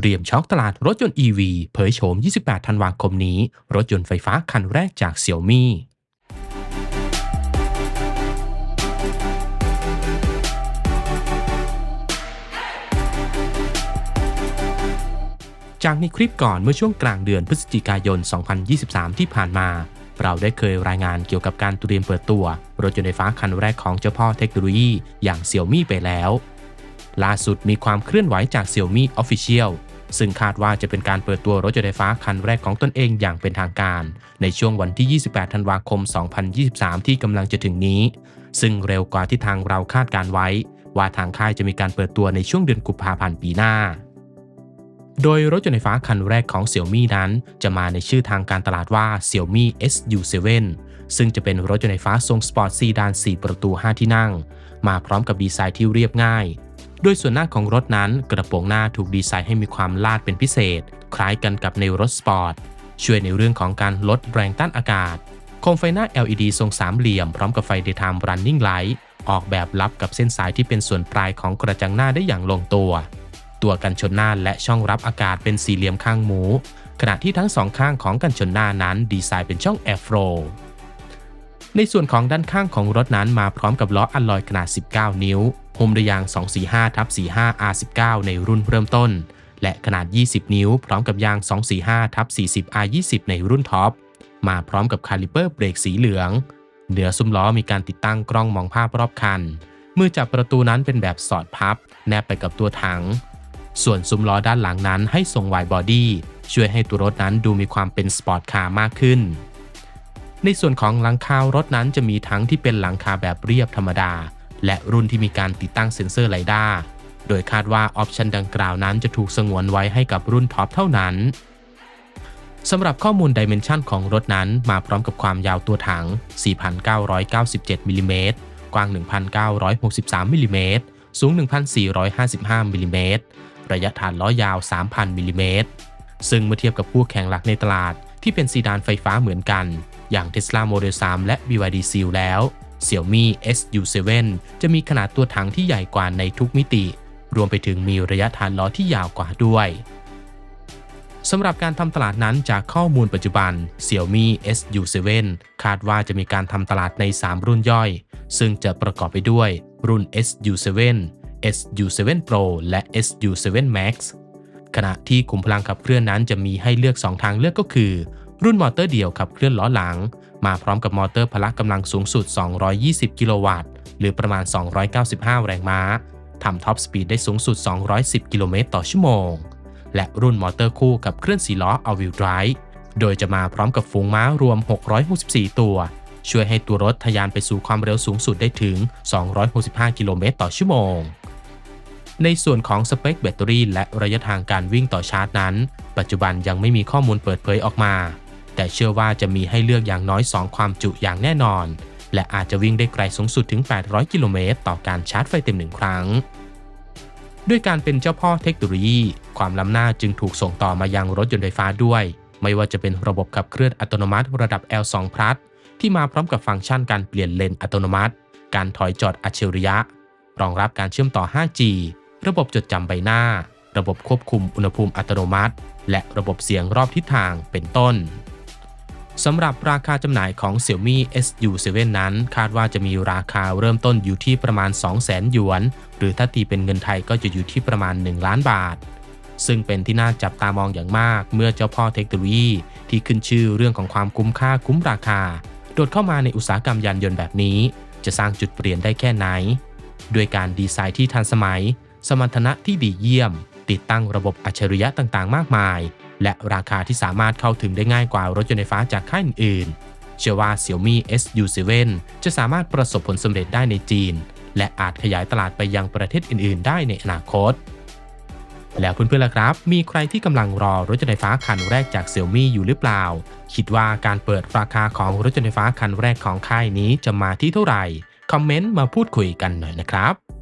เตรียมช็อกตลาดรถยนต์ EV เผยโฉม 28 ธันวาคมนี้ รถยนต์ไฟฟ้าคันแรกจากเสี่ยวมี่จากในคลิปก่อนเมื่อช่วงกลางเดือนพฤศจิกายน 2023 ที่ผ่านมา เราได้เคยรายงานเกี่ยวกับการเตรียมเปิดตัว รถยนต์ไฟฟ้าคันแรกของเจ้าพ่อเทคโนโลยีอย่างเสี่ยวมี่ไปแล้ว ล่าสุดมีความเคลื่อนไหวจากเสี่ยวมี่ Official ซึ่งคาดว่าจะเป็นการเปิดตัวรถยนต์ไฟฟ้าคันแรกของตนเองอย่างเป็นทางการ ในช่วงวันที่ 28 ธันวาคม 2023 ที่กำลังจะถึงนี้ ซึ่งเร็วกว่าที่ทางเราคาดการไว้ ว่าทางค่ายจะมีการเปิดตัวในช่วงเดือนกุมภาพันธ์ปีหน้า โดยรถยนต์ไฟฟ้าคันแรกของ Xiaomi นั้น จะมาในชื่อทางการตลาดว่า Xiaomi SU7 ซึ่งจะเป็นรถยนต์ไฟฟ้าทรงสปอร์ตซีดาน 4 ประตู 5 ที่นั่ง มาพร้อมกับดีไซน์ที่เรียบง่าย โดยส่วนหน้าของรถนั้นกระโปรงหน้าถูกดีไซน์ให้มีความลาดเป็นพิเศษ คล้ายกันกับในรถสปอร์ต ช่วยในเรื่องของการลดแรงต้านอากาศ โคมไฟหน้า LED ทรงสามเหลี่ยมพร้อมกับไฟ Daytime Running Light ออกแบบลับกับเส้นสายที่เป็นส่วนปลายของกระจังหน้าได้อย่างลงตัว ตัวกันชนหน้าและช่องรับอากาศเป็นสี่เหลี่ยมข้างหมู ขณะที่ทั้งสองข้างของกันชนหน้านั้นดีไซน์เป็นช่อง Airflow ในส่วนของด้านข้างของรถนั้นมาพร้อมกับล้ออัลลอยขนาด 19 นิ้วหุ้มด้วยยาง 245ทับ45 R19 ในรุ่นเริ่มต้น และขนาด 20 นิ้ว พร้อมกับยาง 245ทับ40 R20 ในรุ่นท็อป มาพร้อมกับคาลิเปอร์เบรกสีเหลือง เหนือซุ้มล้อมีการติดตั้งกล้องมองภาพรอบคัน มือจับประตูนั้นเป็นแบบสอดพับ แนบไปกับตัวถัง ส่วนซุ้มล้อด้านหลังนั้นให้ทรงไวบอดี้ ช่วยให้ตัวรถนั้นดูมีความเป็นสปอร์ตคาร์มากขึ้น ในส่วนของหลังคารถนั้นจะมีทั้งที่เป็นหลังคาแบบเรียบธรรมดา และรุ่นที่มีการติดตั้งเซ็นเซอร์ไลด้าโดยคาดว่าออปชันดังกล่าวนั้นจะถูกสงวนไว้ให้กับรุ่นท็อปเท่านั้นสำหรับข้อมูลดิเมนชันของรถนั้นมาพร้อมกับความยาวตัวถัง 4,997มิลลิเมตรกว้าง 1,963มิลลิเมตรสูง 1,455มิลลิเมตรระยะฐานล้อยาว 3,000มิลลิเมตรซึ่งเมื่อเทียบกับคู่แข่งหลักในตลาดที่เป็นซีดานไฟฟ้าเหมือนกัน อย่าง Tesla Model 3 และ BYD Seal แล้ว Xiaomi SU7 จะมีขนาดตัวถังที่ใหญ่กว่าในทุกมิติ รวมไปถึงมีระยะฐานล้อที่ยาวกว่าด้วยสำหรับการทำตลาดนั้นจากข้อมูลปัจจุบัน Xiaomi SU7 คาดว่าจะมีการทำตลาดใน 3 รุ่นย่อย ซึ่งจะประกอบไปด้วย รุ่น SU7 SU7 Pro และ SU7 Max ขณะที่ขุมพลังขับเคลื่อนนั้นจะมีให้เลือก 2 ทางเลือกก็คือ รุ่นมอเตอร์เดี่ยวขับเคลื่อนล้อหลัง มาพร้อมกับมอเตอร์พละกำลังสูงสุด 220 กิโลวัตต์ หรือประมาณ 295 แรงม้าทำท็อปสปีดได้สูงสุด 210 กิโลเมตรต่อชั่วโมง และรุ่นมอเตอร์คู่กับเคลื่อน4ล้อ All Wheel Drive โดยจะมาพร้อมกับฝูงม้ารวม 664 ตัว ช่วยให้ตัวรถทะยานไปสู่ความเร็วสูงสุดได้ถึง 265 กิโลเมตรต่อชั่วโมง ในส่วนของสเปคแบตเตอรี่และระยะทางการวิ่งต่อชาร์จนั้น ปัจจุบันยังไม่มีข้อมูลเปิดเผยออกมา แต่เชื่อว่าจะมีให้เลือกอย่างน้อย 2 ความจุอย่างแน่นอน และอาจจะวิ่งได้ไกลสูงสุดถึง 800 กิโลเมตรต่อการชาร์จไฟเต็มหนึ่งครั้ง ด้วยการเป็นเจ้าพ่อเทคโนโลยี ความล้ำหน้าจึงถูกส่งต่อมายังรถยนต์ไฟฟ้าด้วย ไม่ว่าจะเป็นระบบขับเคลื่อนอัตโนมัติระดับ L2 Plus ที่มาพร้อมกับฟังก์ชันการเปลี่ยนเลนอัตโนมัติ การถอยจอดอัจฉริยะ รองรับการเชื่อมต่อ 5G ระบบจดจำใบหน้า ระบบควบคุมอุณหภูมิอัตโนมัติ และระบบเสียงรอบทิศทางเป็นต้น สำหรับราคาจำหน่ายของ Xiaomi SU7 นั้น คาดว่าจะมีราคาเริ่มต้นอยู่ที่ประมาณ 200,000 หยวน หรือถ้าตีเป็นเงินไทยก็จะอยู่ที่ประมาณ 1 ล้านบาท ซึ่งเป็นที่น่าจับตามองอย่างมาก เมื่อเจ้าพ่อเทคโนโลยีที่ขึ้นชื่อเรื่องของความคุ้มค่าคุ้มราคา โดดเข้ามาในอุตสาหกรรมยานยนต์แบบนี้ จะสร้างจุดเปลี่ยนได้แค่ไหน ด้วยการดีไซน์ที่ทันสมัย สมรรถนะที่ดีเยี่ยม ติดตั้งระบบอัจฉริยะต่างๆ มากมาย และราคาที่สามารถเข้าถึงได้ง่ายกว่ารถยนต์ไฟฟ้าจากค่ายอื่นเชื่อว่า Xiaomi SU7 จะสามารถประสบผลสำเร็จได้ในจีน และอาจขยายตลาดไปยังประเทศอื่น ๆ ได้ในอนาคต แล้วเพื่อนๆล่ะครับ มีใครที่กำลังรอรถยนต์ไฟฟ้าคันแรกจาก Xiaomi อยู่หรือเปล่า คิดว่าการเปิดราคาของรถยนต์ไฟฟ้าคันแรกของค่ายนี้จะมาที่เท่าไหร่ คอมเมนต์มาพูดคุยกันหน่อยนะครับ